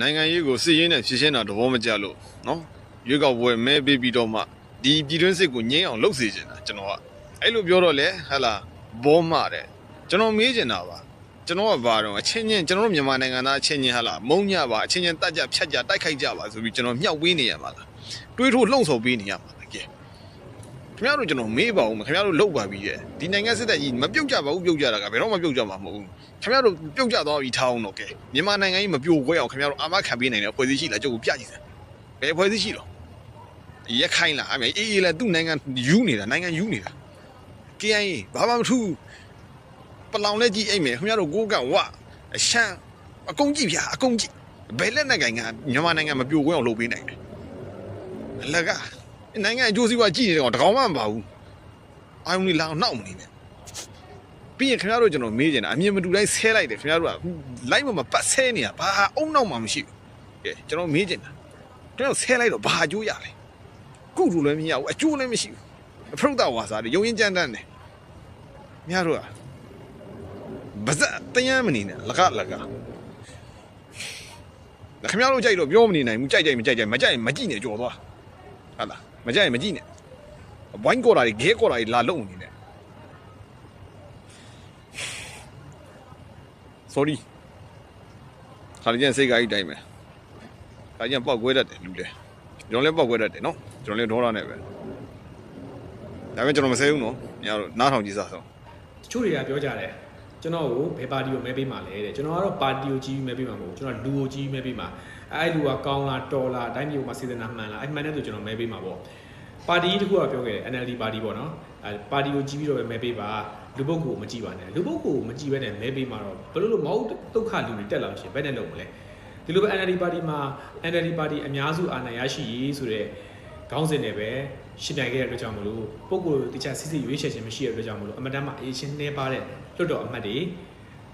နိုင်ငံရေးကိုစစ်ရေးနဲ့ဖြည့်ရှင်းတာသဘောမကျလို့နော်ရွေးကောက်ပွဲမဲပေးပြီးတော့မှဒီပြည်တွင်းစစ်ကိုငြိမ်းအောင်လုပ်စေချင်တာကျွန်တော်ကအဲ့လိုပြောတော့လေဟဟလာဘောမတဲ့ကျွန်တော်မေးချင်တာပါကျွန်တော်ကဘာတော့အချင်းချင်းကျွန်တော်တို့မြန်မာနိုင်ငံသားအချင်းချင်းဟလာမုံညပါအချင်းချင်းတက်ကြဖြတ်ကြတိုက်ခိုက်ကြပါဆိုပြီးကျွန်တော်မြှောက်ပေးနေရမှာလားတွေးထိုးလှုံ့ဆော်ပေးနေရမှာလားကဲ ခင်ဗျားတို့ကျွန်တော်မေးပါဦးမခင်ဗျားတို့လောက်ပါပြီရဲ့ဒီနိုင်ငံစစ်တပ်ကြီးမပြုတ်ကြပါဘူးပြုတ်ကြတာကဘယ်တော့မှပြုတ်ကြမှာမဟုတ်ဘူးခင်ဗျားတို့ပြုတ်ကြသွားပြီထားအောင်တော့ကဲမြန်မာနိုင်ငံကြီးမပြိုကွဲအောင်ခင်ဗျားတို့အာမခံပေးနိုင်တဲ့အဖွဲ့အစည်းရှိလားကြုတ်ကိုပြကြည့်စမ်းဘယ်အဖွဲ့အစည်းရှိလို့ရက်ခိုင်းလားအမေအေးအေးလဲသူ့နိုင်ငံယူနေတာနိုင်ငံယူနေတာ KIA ဘာမှမထူးပလောင်လက်ကြီးအိမ်မယ်ခင်ဗျားတို့ကိုကန့်ဝအရှမ်းအကုန်ကြည့်ဗျာအကုန်ကြည့်ဘယ်လက်နဲ့ကင်ကမြန်မာနိုင်ငံမပြိုကွဲအောင်လုပ်ပေးနိုင်တယ်အလက နိုင်ငံအကျိုးစီးပွားကြည့်နေတယ်ကောင်တကောင်မှမပါဘူးအာယုန်လေးလောင်နောက်မနေနဲ့ပြီးရင်ခင်ဗျားတို့ကျွန်တော်မေးချင်တာအမြင်မတူတိုင်းဆဲလိုက်တယ်ခင်ဗျားတို့ကလိုက်မမပတ်ဆဲနေတာဘာအုံနောက်မှမရှိဘူးကဲကျွန်တော်မေးချင်တာကျွန်တော်ဆဲလိုက်တော့ဘာအကျိုးရလဲကုတူလည်းမရဘူးအကျိုးလည်းမရှိဘူးအဖရုဒ္ဒဝါစာတွေရုံရင်ကြမ်းတမ်းတယ်မြတ်တို့ကဘာဇက်တယမ်းမနေနဲ့လကလကခင်ဗျားတို့ကြိုက်တော့ပြောမနေနိုင်ဘူးကြိုက်ကြိုက်မကြိုက်ကြိုက်မကြိုက်ရင်မကြည့်နဲ့ကြော်သွားဟုတ်လား မကြိုက်ရင်မကြည့်နဲ့ဝိုင်းကော်တာတွေဂဲကော်တာတွေလာလုံနေနဲ့ sorry ခါလေးကျန်စိတ်ကားကြီးတိုင်းမယ်ခါကျန်ပောက်ကွဲတတ်တယ်လူတယ်ကျွန်တော်လည်းပောက်ကွဲတတ်တယ်နော်ကျွန်တော်လည်းဒေါ်လာနဲ့ပဲဒါပေမဲ့ကျွန်တော်မဆဲဘူးနော်ညတော့နားထောင်ကြည့်စားဆုံးတချို့တွေကပြောကြတယ်ကျွန်တော်ကိုဘယ်ပါတီကိုမဲပေးမှာလဲတဲ့ကျွန်တော်ကတော့ပါတီကိုကြီးပြီးမဲပေးမှာမဟုတ်ဘူးကျွန်တော်လူကိုကြီးပြီးမဲပေးမှာ အဲ့လူကကောင်းလားတော်လားတိုင်းပြည်မှာစေတနာမှန်လားအဲ့မှန်တဲ့ဆိုကျွန်တော်မဲပေးမှာပေါ့ပါတီတစ်ခုကပြောခဲ့တယ် NLD ပါတီပေါ့နော်အဲပါတီကိုကြီးပြီးတော့ပဲမဲပေးပါလူပုဂ္ဂိုလ်ကိုမကြည့်ပါနဲ့လူပုဂ္ဂိုလ်ကိုမကြည့်ဘဲနဲ့မဲပေးမှာတော့ဘယ်လိုလို့မဟုတ်ဒုက္ခလူတွေတက်လာလို့ရှိရင်ဘယ်နဲ့လုပ်မလဲဒီလိုပဲ NLD ပါတီမှာ NLD ပါတီအများစုအာဏာရရှိရေးဆိုတဲ့ခေါင်းစဉ်နဲ့ပဲရှင်းပြခဲ့တဲ့အတွက်ကြောင့်မလို့ပုံကိုယ်တခြားစစ်စစ်ရွေးချယ်ခြင်းမရှိတဲ့အတွက်ကြောင့်မလို့အမတမ်းမှာအေးချင်းနှဲပါတဲ့လွတ်တော်အမတ်တွေ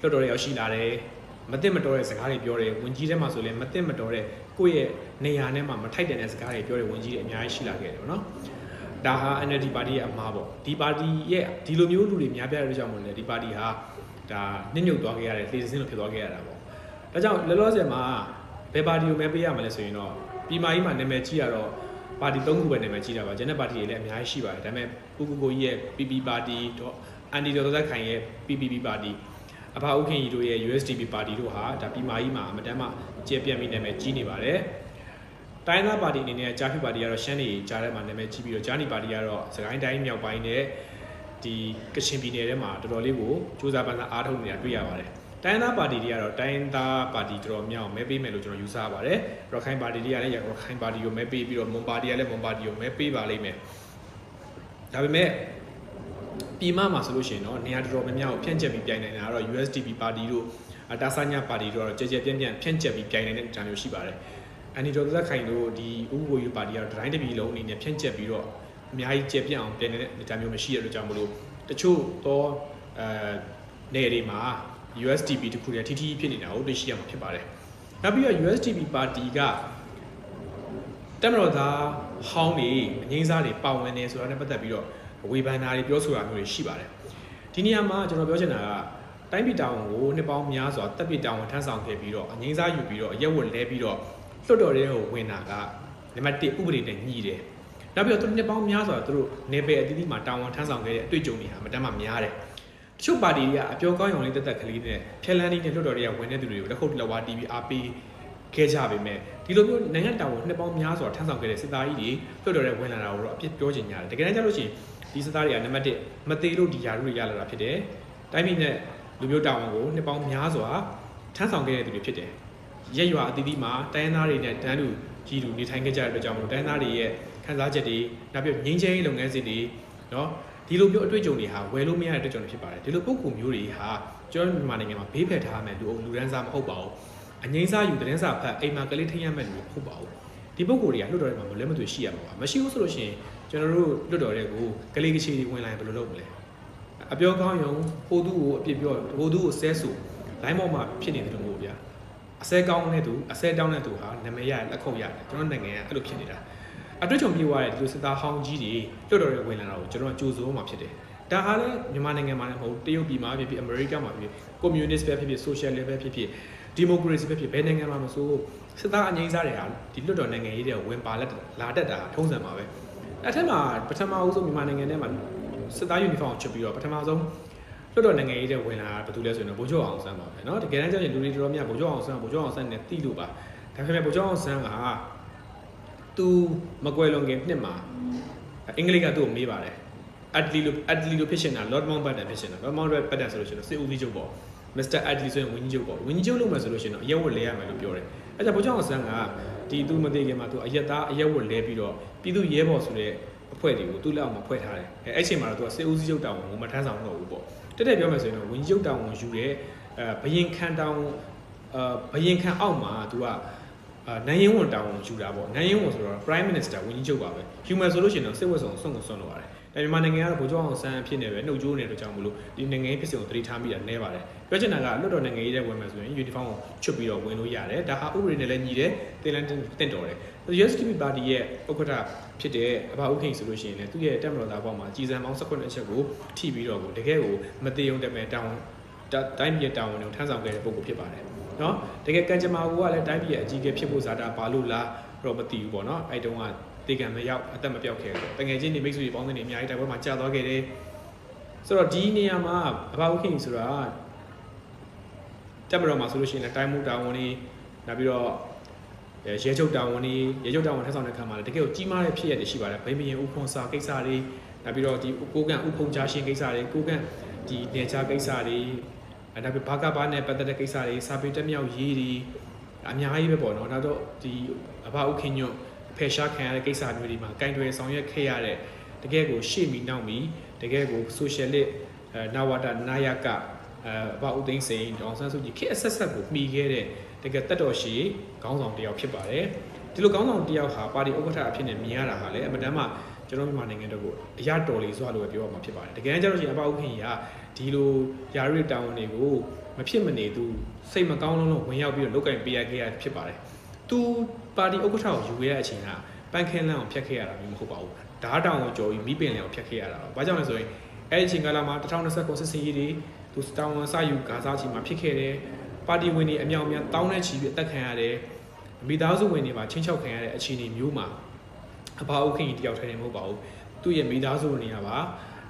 လွတ်တော်တွေရောက်ရှိလာတယ် မသိမတော်တဲ့စကားတွေပြောတယ်ဝင်ကြီးထဲမှာဆိုလည်းမသိမတော်တဲ့ကိုယ့်ရဲ့နေရာထဲမှာမထိုက်တန်တဲ့စကားတွေပြောတယ်ဝင်ကြီးတွေအများကြီးရှိလာခဲ့တယ်ပေါ့နော်ဒါဟာ NLD ပါတီရဲ့အမှားပေါ့ဒီပါတီရဲ့ဒီလိုမျိုးလူတွေများပြားတဲ့အတွက်ကြောင့်မလို့လေဒီပါတီဟာဒါနှိမ့်ညွတ်သွားခဲ့ရတယ်လေစင်းလို့ဖြစ်သွားခဲ့ရတာပေါ့ဒါကြောင့်လောလောဆယ်မှာဘယ်ပါတီကိုမဲပေးရမလဲဆိုရင်တော့ပြည်မကြီးမှာနာမည်ကြီးရတော့ပါတီ၃ခုပဲနာမည်ကြီးတာပါဂျန်တဲ့ပါတီတွေလည်းအများကြီးရှိပါတယ်ဒါပေမဲ့ကိုကိုကိုကြီးရဲ့ PP ပါတီတော့အန်တီဒေါ်သက်ခိုင်ရဲ့ PPP ပါတီ အဖဥခင်ကြီးတို့ရဲ့ USDP ပါတီတို့ဟာဒါပြည်မာကြီးမှာအမတမ်းမှကျေပြန့်ပြီးနာမည်ကြီးနေပါတယ်တိုင်းသားပါတီအနေနဲ့ဂျာဖီပါတီကတော့ရှမ်းနေကြားထဲမှာနာမည်ကြီးပြီးတော့ဂျာနီပါတီကတော့စကိုင်းတိုင်းမြောက်ပိုင်းနဲ့ဒီကချင်ပြည်နယ်ထဲမှာတော်တော်လေးကိုစူးစမ်းပန်းစားအားထုတ်နေတာတွေ့ရပါတယ်တိုင်းသားပါတီတွေကတော့တိုင်းသားပါတီတော်တော်များအောင်မဲပေးမယ်လို့ကျွန်တော်ယူဆပါတယ်ရခိုင်ပါတီတွေကလည်းရခိုင်ပါတီကိုမဲပေးပြီးတော့မွန်ပါတီကလည်းမွန်ပါတီကိုမဲပေးပါလိမ့်မယ်ဒါပေမဲ့ ပြည်မမှာဆိုလို့ရှိရင်တော့နေရာတော်တော်များများကိုဖြန့်ကျက်ပြီးပြိုင်နေတာကတော့ USDP ပါတီတို့အတာဆာညာပါတီတို့ကတော့ကြဲကြဲပြန့်ပြန့်ဖြန့်ကျက်ပြီးပြိုင်နေတဲ့ဂျာမျိုးရှိပါတယ်အန်နီဒေါ်သက်ခိုင်တို့ဒီဥပ္ပိုလ်ယူပါတီကတော့ဒတိုင်းတစ်ပြည်လုံးအနေနဲ့ဖြန့်ကျက်ပြီးတော့အများကြီးကျက်ပြန့်အောင်ပြိုင်နေတဲ့ဂျာမျိုးမရှိရတဲ့ကြောင့်မလို့တချို့တော့အဲနေတွေမှာ USDP တခုတည်းထိထိဖြစ်နေတာကိုတွေ့ရှိရမှာဖြစ်ပါတယ်နောက်ပြီးတော့ USDP ပါတီကတက်မတော်သားဟောင်းတွေအငိမ့်စားတွေပါဝင်နေဆိုတာနဲ့ပတ်သက်ပြီးတော့ ဝေဖန်တာတွေပြောဆိုတာမျိုးတွေရှိပါတယ်ဒီနေရာမှာကျွန်တော်ပြောချင်တာကတိုင်းပြည်တောင်ကိုနှစ်ပေါင်းများစွာတပ်ပြည်တောင်ကိုထမ်းဆောင်ခဲ့ပြီးတော့အငိမ့်စားယူပြီးတော့အရက်ဝတ်လဲပြီးတော့လွတ်တော်တွေကိုဝင်တာကနံပါတ်1ဥပဒေနဲ့ညီတယ်နောက်ပြီးတော့သူနှစ်ပေါင်းများစွာသူတို့နေပယ်အသီးသီးမှာတောင်ဝန်ထမ်းဆောင်ခဲ့တဲ့အတွေ့အကြုံတွေဟာမတမ်းမှများတယ်တချို့ပါတီတွေကအပြောကောင်းရုံလေးတက်တက်ကလေးနဲ့ဖျက်လန်းလေးနဲ့လွတ်တော်တွေကဝင်တဲ့သူတွေကိုလက်ခုပ်လက်ဝါးတီးပြီးအားပေးခဲ့ကြပေမဲ့ဒီလိုမျိုးနိုင်ငံတော်ကိုနှစ်ပေါင်းများစွာထမ်းဆောင်ခဲ့တဲ့စစ်သားကြီးတွေလွတ်တော်တွေဝင်လာတာကိုတော့အပြစ်ပြောချင်ကြတယ်တကယ်တမ်းကျလို့ရှိရင် ဒီစစ်သားတွေကနံပါတ်1မသေးလို့ဒီယာရုတွေရလာတာဖြစ်တယ်တိုင်းပြည်နဲ့လူမျိုးတာဝန်ကိုနှစ်ပေါင်းများစွာထမ်းဆောင်ခဲ့တဲ့သူတွေဖြစ်တယ်ရက်ရွာအသီးသီးမှာတိုင်းသားတွေနဲ့တန်းတူကြီးလူနေထိုင်ခဲ့ကြတဲ့အတွက်ကြောင့်မလို့တိုင်းသားတွေရဲ့ခံစားချက်တွေနောက်ပြီးငင်းချင်းလုပ်ငန်းစဉ်တွေနော်ဒီလိုမျိုးအတွေ့အကြုံတွေဟာဝယ်လို့မရတဲ့အတွေ့အကြုံတွေဖြစ်ပါတယ်ဒီလိုပုံကူမျိုးတွေဟာကျွန်တော်မြန်မာနိုင်ငံမှာဘေးဖယ်ထားရမယ်လူအုပ်လူရန်စားမဟုတ်ပါဘူးအငိမ့်စားယူသတင်းစာဖတ်အိမ်မှာကလေးထိရမယ်လူမဟုတ်ပါဘူးဒီပုံကူတွေကလွတ်တော်ထဲမှာမလဲမသွေရှိရမှာပါမရှိဘူးဆိုလို့ရှိရင် ကျွန်တော်တို့လွတ်တော်တွေကိုကလေးကချီတွေဝင်လာရင်ဘယ်လိုလုပ်မလဲအပြောကောင်းယုံဟိုသူ့ကိုအပြစ်ပြောဟိုသူ့ကိုဆဲဆူလိုင်းပေါ်မှာဖြစ်နေတယ်လို့မျိုးဗျာအစဲကောင်းတဲ့သူအစဲတောင်းတဲ့သူဟာနာမည်ရလက်ခုပ်ရတယ်ကျွန်တော်နိုင်ငံကအဲ့လိုဖြစ်နေတာအတွေ့အကြုံပြေးသွားတဲ့ဒီလိုစစ်သားဟောင်းကြီးတွေလွတ်တော်တွေဝင်လာတာကိုကျွန်တော်ကကြိုးစိုးမှာဖြစ်တယ်။ဒါဟာလည်းမြန်မာနိုင်ငံမှာလည်းမဟုတ်တရုတ်ပြည်မှာဖြစ်ဖြစ်အမေရိကမှာဖြစ်ဖြစ်ကွန်မြူနစ်ပဲဖြစ်ဖြစ်ဆိုရှယ်လီပဲဖြစ်ဖြစ်ဒီမိုကရေစီပဲဖြစ်ဘယ်နိုင်ငံမှာမဆိုစစ်သားအငိမ့်စားတွေဟာဒီလွတ်တော်နိုင်ငံရေးတွေဝင်ပါလက်လာတတ်တာထုံးစံပါပဲ အဲ့ထက်မှာပထမအဦးဆုံးမြန်မာနိုင်ငံထဲမှာစစ်သားယူနီဖောင်းချွတ်ပြီးတော့ပထမဆုံးလွတ်တော်နိုင်ငံရေးတွေဝင်လာတာဘာလို့လဲဆိုရင်ဗိုလ်ချုပ်အောင်ဆန်းပါပဲเนาะတကယ်တမ်းကျရင်လူတွေတော်တော်များဗိုလ်ချုပ်အောင်ဆန်းဗိုလ်ချုပ်အောင်ဆန်းနဲ့တိလို့ပါဒါပေမဲ့ဗိုလ်ချုပ်အောင်ဆန်းကသူမကွယ်လွန်ခင်နှစ်မှာအင်္ဂလိပ်ကသူ့ကိုမေးပါတယ် Adli လို့ Adli လို့ဖြစ်ရှင်တာ Lord Mountbatten ဖြစ်ရှင်တာ Lord Mountbatten ဆိုလို့ရှိရင်စစ်ဦးစီးချုပ်ပေါ့ Mr. Adli ဆိုရင်ဝင်းကြီးချုပ်ပေါ့ဝင်းကြီးချုပ်လုပ်မယ်ဆိုလို့ရှိရင်တော့အရက်ဝတ်လဲရမယ်လို့ပြောတယ်အဲကြောင့်ဘုရားအောင်ဆန်းက ဒီသူမသိခင်မှာသူအရက်သားအရက်ဝတ်လဲပြီးတော့ပြည်သူရဲဘော်ဆိုတဲ့အဖွဲ့တွေကိုသူ့လက်အောက်မှာဖွဲ့ထားတယ်အဲအဲ့ချိန်မှာတော့သူကစစ်ဦးစီးချုပ်တောင်ကိုမထမ်းဆောင်တော့ဘူးပေါ့တက်တက်ပြောမယ်ဆိုရင်တော့ဝင်းကြီးချုပ်တောင်ကိုယူတဲ့အဲဘရင်ခန်တောင်အဲဘရင်ခန်အောက်မှာသူကအာနိုင်ရင်ဝန်တောင်ကိုယူတာပေါ့နိုင်ရင်ဝန်ဆိုတော့ prime minister ဝင်းကြီးချုပ်ပါပဲ human ဆိုလို့ရှိရင်တော့စစ်ဝတ်ဆောင်ဆွန့်ကိုဆွန့်လို့ရတယ် ဒါမြန်မာနိုင်ငံကတော့ဗိုလ်ချုပ်အောင်ဆန်းဖြစ်နေပဲနှုတ်ကြိုးနေတဲ့အတွက်ကြောင့်မလို့ဒီနိုင်ငံရေးဖြစ်စဉ်ကိုသတိထားမိတာနည်းပါတယ်ပြောချင်တာကလွတ်တော်နိုင်ငံရေးတဲ့ဝင်မယ်ဆိုရင် uniform ကိုချွတ်ပြီးတော့ဝင်လို့ရတယ်ဒါဟာဥပဒေနဲ့လည်းညီတယ်တင်လန်းတင့်တော်တယ် USDP party ရဲ့ဥက္ကဋ္ဌဖြစ်တဲ့အဘဥခိန်ဆိုလို့ရှိရင်လည်းသူ့ရဲ့တက်မတော်သားဘောမှာကြီးစံပေါင်း18အချက်ကိုထိပြီးတော့ကိုတကယ်ကိုမတေုံတက်မဲ့တောင်းတိုင်းပြည်တောင်းဝန်ကိုထမ်းဆောင်ခဲ့တဲ့ပုဂ္ဂိုလ်ဖြစ်ပါတယ်နော်တကယ်ကံကြမ္မာကလည်းတိုင်းပြည်ရဲ့အကြီးအကဲဖြစ်ဖို့ဇာတာဘာလို့လားတော့မသိဘူးပေါ့နော်အဲ့တုန်းက တေကံမရောက်အသက်မပြောက်ခဲ့တော့တကယ်ချင်းနေမိတ်ဆွေပေါင်းတဲ့နေအများကြီးတိုက်ပွဲမှာကြာသွားခဲ့တယ်ဆိုတော့ဒီနေရာမှာအဘဥခိန်ဆိုတာတက်မတော်မှာဆိုလို့ရှိရင်လည်းတိုင်းမှုတာဝန်တွေနောက်ပြီးတော့ရဲချုပ်တာဝန်တွေရဲချုပ်တာဝန်ထမ်းဆောင်တဲ့ခံမှာလည်းတကယ်ကိုကြီးမားတဲ့ဖြစ်ရတွေရှိပါတယ်ဗိမယင်ဥဖွန်စာကိစ္စတွေနောက်ပြီးတော့ဒီကိုကန်ဥဖုံကြားရှင်ကိစ္စတွေကိုကန်ဒီနေချာကိစ္စတွေအဲနောက်ပြီးဘာကဘာနဲ့ပတ်သက်တဲ့ကိစ္စတွေစာပေတက်မြောက်ရေးတွေအများကြီးပဲပေါ့နော်နောက်တော့ဒီအဘဥခင်ညွတ် ဖယ်ရှားခံရတဲ့ကိစ္စမျိုးတွေမှာကင်တွယ်ဆောင်ရွက်ခဲ့ရတဲ့တကယ်ကိုရှေ့မီနောက်မီတကယ်ကို socialist အဲနာဝတာနာယကအဲဘာဥသိန်းစိန်ဒေါအောင်ဆန်းစုကြည်ခေတ်အဆက်ဆက်ကိုမှီခဲ့တဲ့တကယ်တက်တော်ရှိခေါင်းဆောင်တစ်ယောက်ဖြစ်ပါတယ်ဒီလိုခေါင်းဆောင်တစ်ယောက်ဟာပါတီဥက္ကဋ္ဌအဖြစ်နဲ့မြင်ရတာဟာလည်းအမတန်မှကျွန်တော်မြန်မာနိုင်ငံတို့ကိုအရတော်လေးစွာလို့ပဲပြောရမှာဖြစ်ပါတယ်တကယ်ကျတော့ရှင်အပဥက္ကဋ္ဌကြီးကဒီလိုယာရီတာဝန်တွေကိုမဖြစ်မနေသူစိတ်မကောင်းလုံးလုံးဝင်ရောက်ပြီးတော့လုတ်ကင်ပေးရခဲ့ရဖြစ်ပါတယ် သူပါတီဥက္ကဋ္ဌကိုယူခဲ့တဲ့အချိန်ကပန်းခင်းလန်းအောင်ဖျက်ခဲ့ရတာမျိုးမဟုတ်ပါဘူးဓာတ်တောင်ကိုကြော်ပြီးမိပင်လန်ကိုဖျက်ခဲ့ရတာပါဘာကြောင့်လဲဆိုရင်အဲ့ဒီအချိန်ကာလမှာ2029စစ်စင်ရေးတွေသူစတောင်းဝန်စယူဂါဇာချီမှာဖြစ်ခဲ့တယ်ပါတီဝင်တွေအမြောက်အများတောင်းတဲ့ချီပြီးအသက်ခံရတယ်မိသားစုဝင်တွေပါချင်းချောက်ခံရတဲ့အခြေအနေမျိုးမှာအဘအုပ်ခင်ကြီးတယောက်ထိုင်နေမဟုတ်ပါဘူးသူ့ရဲ့မိသားစုဝင်တွေကပါ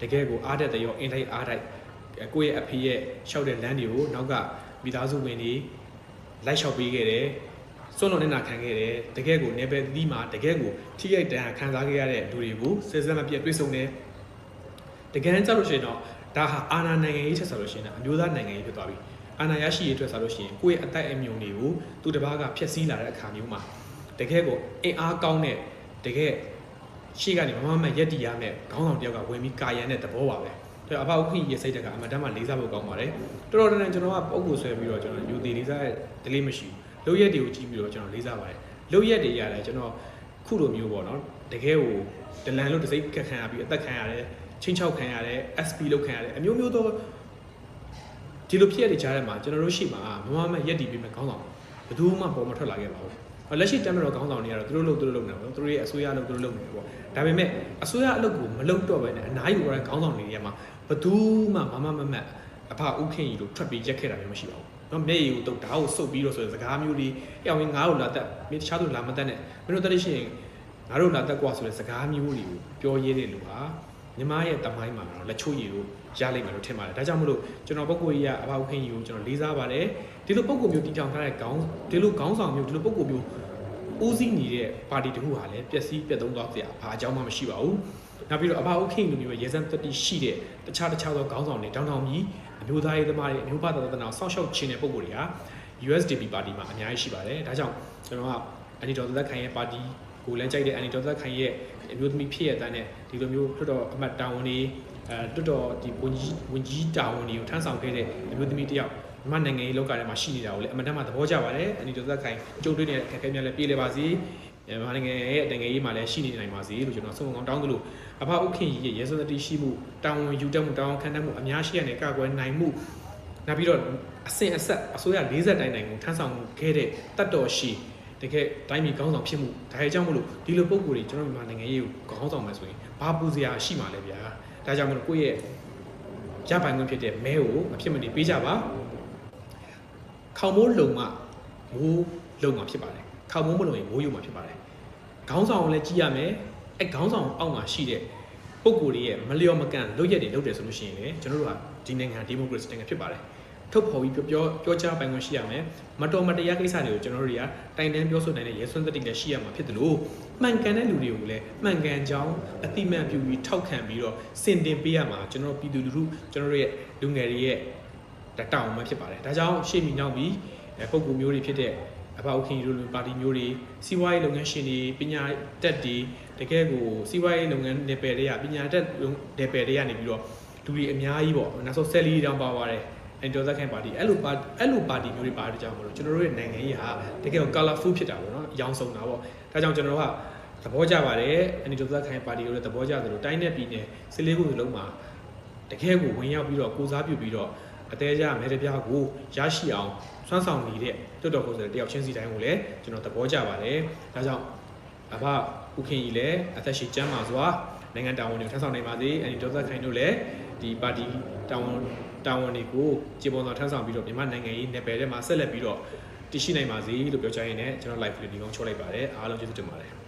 တကယ်ကိုအားတက်တဲ့ရောအင်ထိုက်အားတိုက်ကိုယ့်ရဲ့အဖေရဲ့ရှောက်တဲ့လမ်းတွေကိုနောက်ကမိသားစုဝင်တွေလိုက်လျှောက်ပေးခဲ့တယ် စွန့်လွန်နေတာခံခဲ့တယ်တကယ်ကိုနေပဲသီးမှာတကယ်ကိုထိရိုက်တန်ခံစားခဲ့ရတဲ့လူတွေကိုစစမပြတ်တွေးဆုံတယ်တကယ်ကြောက်လို့ရှိရင်တော့ဒါဟာအာဏာနိုင်ငံရေးချက်ဆိုလို့ရှိရင်အမျိုးသားနိုင်ငံရေးဖြစ်သွားပြီအာဏာရရှိရေးအတွက်ဆိုလို့ရှိရင်ကိုယ့်ရဲ့အသက်အမြုံတွေကိုသူတစ်ပါးကဖျက်ဆီးလာတဲ့အခါမျိုးမှာတကယ်ကိုအင်အားကောင်းတဲ့တကယ်ရှေ့ကနေမမမရက်တီရမယ်ခေါင်းဆောင်တယောက်ကဝင်ပြီးကာယံတဲ့သဘောပါပဲဒါအဘဥခိရစိတ်တကအမတမ်းမှလေးစားဖို့ကောင်းပါတယ်တော်တော်တန်ကျွန်တော်ကပုံကိုဆွဲပြီးတော့ကျွန်တော်ယူသေးလေးစားတဲ့ဒလေးမရှိဘူး လုံရက်တွေကိုကြည့်ပြီးတော့ကျွန်တော်လေးစားပါတယ်လုံရက်တွေရတယ်ကျွန်တော်ခုလိုမျိုးပေါ့နော်တကယ်ကိုဒလန်လို့တစိမ့်ကက်ခံရပြီးအသက်ခံရတယ်ချင်းချောက်ခံရတယ် SP လောက်ခံရတယ်အမျိုးမျိုးသောဒီလိုဖြစ်ရတဲ့ကြားထဲမှာကျွန်တော်တို့ရှိမှာမမမရက်တီပြီးမှခေါင်းဆောင်ဘယ်သူမှပေါ်မထွက်လာခဲ့ပါဘူးလက်ရှိတမ်မတော်ခေါင်းဆောင်တွေကတော့သူတို့လုပ်သူတို့လုပ်နေတယ်ပေါ့သူတို့ရဲ့အစိုးရလုပ်သူတို့လုပ်နေတယ်ပေါ့ဒါပေမဲ့အစိုးရအလုပ်ကိုမလုပ်တော့ဘဲနဲ့အနားယူရတဲ့ခေါင်းဆောင်တွေရဲ့မှာဘသူမှမမမမတ်အဖဥခင်ကြီးတို့ထွက်ပြီးရက်ခဲ့တာမျိုးမရှိပါဘူး နော်မျက်ရည်ကိုတုတ်ဓာတ်ကိုစုပ်ပြီးတော့ဆိုရင်စကားမျိုးတွေပြောင်းရင်ငါ့ကိုလာတက်မင်းတခြားသူလာမတက်နဲ့မင်းတို့တက်လို့ရှိရင်ငါတို့လာတက်กว่าဆိုတဲ့စကားမျိုးတွေကိုပြောရတဲ့လူဟာညီမရဲ့တမိုင်းမှာတော့လက်ချိုးရည်ကိုရလိမ့်မယ်လို့ထင်ပါတယ်ဒါကြောင့်မလို့ကျွန်တော်ပုဂ္ဂိုလ်ကြီးကအဖဥခင်ကြီးကိုကျွန်တော်လေးစားပါတယ်ဒီလိုပုဂ္ဂိုလ်မျိုးတည်ထောင်ထားတဲ့ခေါင်းဒီလိုခေါင်းဆောင်မျိုးဒီလိုပုဂ္ဂိုလ်မျိုးဦးစီးနေတဲ့ပါတီတခုဟာလည်းပျက်စီးပြတ်သုံးသွားစရာဘာအကြောင်းမှမရှိပါဘူး။နောက်ပြီးတော့အဘဥခိန်လိုမျိုးရဲစံတတိရှိတဲ့တခြားတခြားသောခေါင်းဆောင်တွေတောင်းတောင်းကြီး အမျိုးသားရေးသမားတွေအမျိုးဘာသာသနာဆောက်ရှောက်ခြင်းတဲ့ပုံစံတွေဟာ USDP ပါတီမှာအများကြီးရှိပါတယ်။ဒါကြောင့်ကျွန်တော်ကအန်နီဒေါ်သက်ခိုင်ရဲ့ပါတီကိုလည်းကြိုက်တဲ့အန်နီဒေါ်သက်ခိုင်ရဲ့အမျိုးသမီးဖြစ်ရတဲ့နဲ့ဒီလိုမျိုးတွတ်တော်အမတ်တာဝန်တွေအဲတွတ်တော်ဒီဝန်ကြီးဝန်ကြီးတာဝန်တွေကိုထမ်းဆောင်ခဲ့တဲ့အမျိုးသမီးတယောက်မနိုင်ငံရေးလောကထဲမှာရှိနေတာကိုလည်းအမှန်တမ်းမှသဘောကျပါတယ်အန်ဒီတိုသက်ခိုင်ကြုံတွေ့နေတဲ့အခက်အခဲများလည်းပြေလည်ပါစေ မြန်မာနိုင်ငံရဲ့နိုင်ငံရေးမှာလည်းရှိနေနိုင်ပါစေလို့ကျွန်တော်ဆုမကောင်းတောင်းသလိုအဖဥခင်ကြီးရဲ့ရဲစွမ်းသတိရှိမှုတောင်းဝန်ယူတတ်မှုတောင်းခံတတ်မှုအများရှိရတဲ့ကာကွယ်နိုင်မှုနောက်ပြီးတော့အဆင့်အဆက်အစိုးရ40တိုင်းနိုင်ငံထမ်းဆောင်ခဲ့တဲ့တတ်တော်ရှိတကယ်တိုင်းပြည်ကောင်းဆောင်ဖြစ်မှုဒါရဲ့အကြောင်းမလို့ဒီလိုပုံကိုယ်တွေကျွန်တော်မြန်မာနိုင်ငံရေးကိုကောင်းဆောင်မယ်ဆိုရင်ဘာပူစရာရှိမှာလဲဗျာဒါကြောင့်မလို့ကိုယ့်ရဲ့ရပိုင်ခွင့်ဖြစ်တဲ့မဲကိုမဖြစ်မနေပေးကြပါကျွန်တော်တို့ကဒီ USDP ပါတီကိုလည်းကြိုက်တဲ့အန်နီဒေါ်သက်ခိုင်ရဲ့ပါတီကိုလည်းကြိုက်တဲ့အတွက်ကျွန်တော်ခေါင်မိုးလုံမှမိုးလုံမှာဖြစ်ပါတယ် ခေါင်မိုးမလုံရင်မိုးယုံမှာဖြစ်ပါတယ်ခေါင်းဆောင်ကိုလည်းကြည့်ရမယ်အဲခေါင်းဆောင်အောက်မှာရှိတဲ့ပုံကိုယ်တွေရဲ့မလျော်မကန်လုပ်ရက်တွေလုပ်တယ်ဆိုလို့ရှိရင်လေကျွန်တော်တို့ကဒီနိုင်ငံဒီမိုကရေစီနိုင်ငံဖြစ်ပါတယ်ထုတ်ဖော်ပြီးပြောပြောကြားပိုင်ခွင့်ရှိရမယ်မတော်မတရားကိစ္စတွေကိုကျွန်တော်တို့တွေကတိုင်တန်းပြောဆိုနိုင်တဲ့ရဲစွမ်းသတ္တိလည်းရှိရမှာဖြစ်တယ်လို့မှန်ကန်တဲ့လူတွေကိုလည်းမှန်ကန်ကြောင်းအတိမတ်ပြုပြီးထောက်ခံပြီးတော့စင်တင်ပေးရမှာကျွန်တော်ပြည်သူလူထုကျွန်တော်တို့ရဲ့လူငယ်တွေရဲ့ဒါတောင်းမှဖြစ်ပါတယ်ဒါကြောင့်ရှေ့မီနောက်ပြီးအဲပုံကူမျိုးတွေဖြစ်တဲ့ အဘောက်ခင်လူလူပါတီမျိုးတွေစီးပွားရေးလုပ်ငန်းရှင်တွေပညာတက်တွေတကယ်ကိုစီးပွားရေးလုပ်ငန်းနယ်ပယ်တွေကပညာတက်နယ်ပယ်တွေကနေပြီးတော့လူတွေအများကြီးပေါ့နောက်ဆုံးဆယ်လီတောင်ပါပါတယ်အန်တော်သက်ခိုင်ပါတီအဲ့လိုပါအဲ့လိုပါတီမျိုးတွေပါတဲ့ကြောင့်မလို့ကျွန်တော်တို့ရဲ့နိုင်ငံရေးဟာတကယ်ကို colorful ဖြစ်တာပေါ့နော်အယောင်ဆုံးတာပေါ့ဒါကြောင့်ကျွန်တော်တို့ကသဘောကျပါတယ်အန်တော်သက်ခိုင်ပါတီကိုလည်းသဘောကျသလိုတိုင်းနဲ့ပြည်နယ်၁၄ခုစလုံးမှာတကယ်ကိုဝင်ရောက်ပြီးတော့ကိုစားပြုပြီးတော့ အသေးကြမဲတပြားကိုရရှိအောင်ဆွမ်းဆောင်နေတဲ့တွတ်တော်ကိုယ်စားလှယ်တယောက်ချင်းစီတိုင်းကိုလည်းကျွန်တော်သဘောကျပါတယ်။ဒါကြောင့်အဘဥခင်ကြီးလည်းအသက်ရှိကျမ်းမာစွာနိုင်ငံတာဝန်တွေကိုထမ်းဆောင်နိုင်ပါစေ။အဲဒီဒေါသခိုင်တို့လည်းဒီပါတီတာဝန်တာဝန်တွေကိုကျေပွန်စွာထမ်းဆောင်ပြီးတော့မြန်မာနိုင်ငံရေးနယ်ပယ်ထဲမှာဆက်လက်ပြီးတော့တည်ရှိနိုင်ပါစေလို့ပြောချင်ရင်းနဲ့ကျွန်တော် live လေးဒီကောင်ချိုးလိုက်ပါတယ်။အားလုံးကျေးဇူးတင်ပါတယ်။